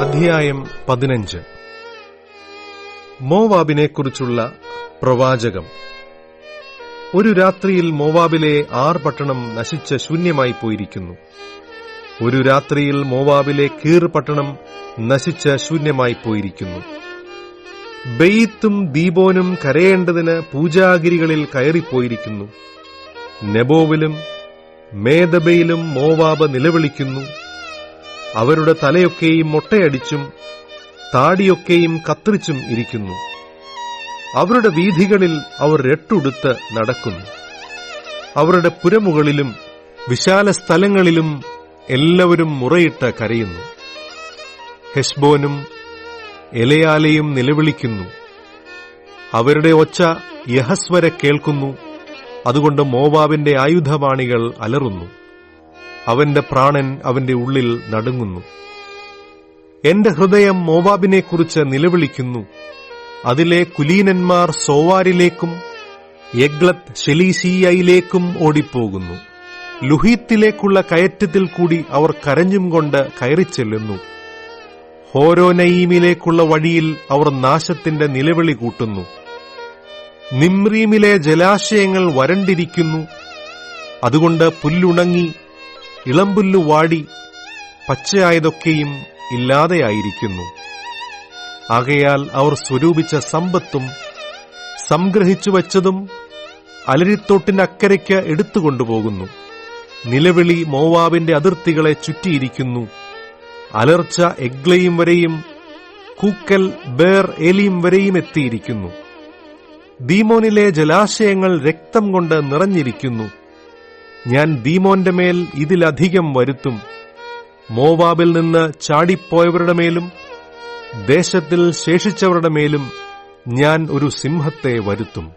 അധ്യായം പതിനഞ്ച്. മോവാബിനെക്കുറിച്ചുള്ള പ്രവാചകം. ഒരു രാത്രിയിൽ മോവാബിലെ ആർ പട്ടണം നശിച്ച് ശൂന്യമായി പോയിരിക്കുന്നു. ഒരു രാത്രിയിൽ മോവാബിലെ കീർ പട്ടണം നശിച്ച് ശൂന്യമായി പോയിരിക്കുന്നു. ബെയ്ത്തും ദീപോനും കരയേണ്ടതിന് പൂജാഗിരികളിൽ കയറിപ്പോയിരിക്കുന്നു. നെബോവിലും മേദബയിലും മോവാബ് നിലവിളിക്കുന്നു. അവരുടെ തലയൊക്കെയും മൊട്ടയടിച്ചും താടിയൊക്കെയും കത്തിരിച്ചും ഇരിക്കുന്നു. അവരുടെ വീഥികളിൽ അവർ രട്ടുടുത്ത് നടക്കുന്നു. അവരുടെ പുരമുകളിലും വിശാല സ്ഥലങ്ങളിലും എല്ലാവരും മുറയിട്ട് കരയുന്നു. ഹെസ്ബോനും എലയാലയും നിലവിളിക്കുന്നു. അവരുടെ ഒച്ച യഹസ്വരെ കേൾക്കുന്നു. അതുകൊണ്ട് മോവാബിന്റെ ആയുധവാണികൾ അലറുന്നു. അവന്റെ പ്രാണൻ അവന്റെ ഉള്ളിൽ നടുങ്ങുന്നു. എന്റെ ഹൃദയം മോവാബിനെക്കുറിച്ച് നിലവിളിക്കുന്നു. അതിലെ കുലീനന്മാർ സോവാരിലേക്കും യഗ്ലത്ത് ഷെലീസിയയിലേക്കും ഓടിപ്പോകുന്നു. ലുഹീത്തിലേക്കുള്ള കയറ്റത്തിൽ കൂടി അവർ കരഞ്ഞും കൊണ്ട് കയറിച്ചെല്ലുന്നു ഹോരോനയീമിലേക്കുള്ള വഴിയിൽ അവർ നാശത്തിന്റെ നിലവിളി കൂട്ടുന്നു. നിമ്രീമിലെ ജലാശയങ്ങൾ വരണ്ടിരിക്കുന്നു. അതുകൊണ്ട് പുല്ലുണങ്ങി ഇളമ്പുല്ലു വാടി പച്ചയായതൊക്കെയും ഇല്ലാതെയായിരിക്കുന്നു. ആകയാൽ അവർ സ്വരൂപിച്ച സമ്പത്തും സംഗ്രഹിച്ചു വച്ചതും അലരിത്തോട്ടിനക്കരയ്ക്ക് എടുത്തുകൊണ്ടുപോകുന്നു. നിലവിളി മോവാബിന്റെ അതിർത്തികളെ ചുറ്റിയിരിക്കുന്നു. അലർച്ച എഗ്ലയും വരെയും കൂക്കൽ ബേർ എലിയും വരെയും എത്തിയിരിക്കുന്നു. ദീമോനിലെ ജലാശയങ്ങൾ രക്തം കൊണ്ട് നിറഞ്ഞിരിക്കുന്നു. ഞാൻ ദീമോന്റെ മേൽ ഇതിലധികം വരുത്തും. മോവാബിൽ നിന്ന് ചാടിപ്പോയവരുടെ മേലും ദേശത്തിൽ ശേഷിച്ചവരുടെ മേലും ഞാൻ ഒരു സിംഹത്തെ വരുത്തും.